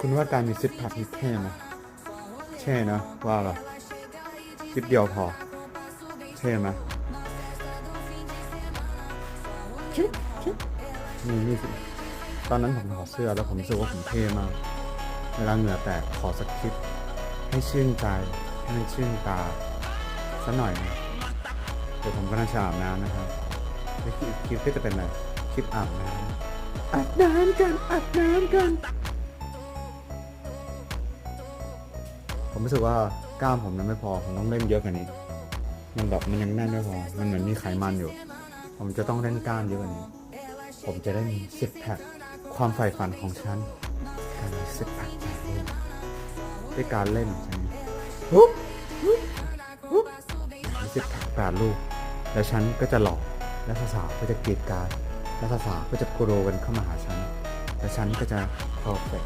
คุณว่าการมีซิปแพคนี่เท่ไหมเท่นะว่าแบบซิปเดียวพอ เท่ไหมชุบชุบนี่นี่สิตอนนั้นผมถอดเสื้อแล้วผมรู้สึกว่าผมเท่มาก เวลาเหงื่อแตกขอสักคลิป ให้ชื่นใจ ให้ชื่นตาสักหน่อยนะเดี๋ยวผมก็น่าจะอาบน้ำนะครับแล้วคลิปคลิปก็จะเป็นอะไรคลิปอาบน้ำอาบน้ำกันอาบน้ำกัน ผมรู้สึกว่ากล้ามผมนั้นไม่พอ ผมต้องเล่นเยอะกว่านี้ มันแบบมันยังแน่นไม่พอ มันเหมือนมีไขมันอยู่ ผมจะต้องเล่นกล้ามเยอะกว่านี้ ผมจะได้มีซิกแพคความใฝ่ฝันของฉันการมีซิกแพคแบบนี้ด้วยการเล่นใช่ไหมปุ๊บปุ๊บปุ๊บมีซิกแพคแปดลูก แล้วฉันก็จะหล่อและสาวๆก็จะกรีดการและสาวๆก็จะกรูกันเข้ามาหาฉัน และฉันก็จะเพอร์เฟก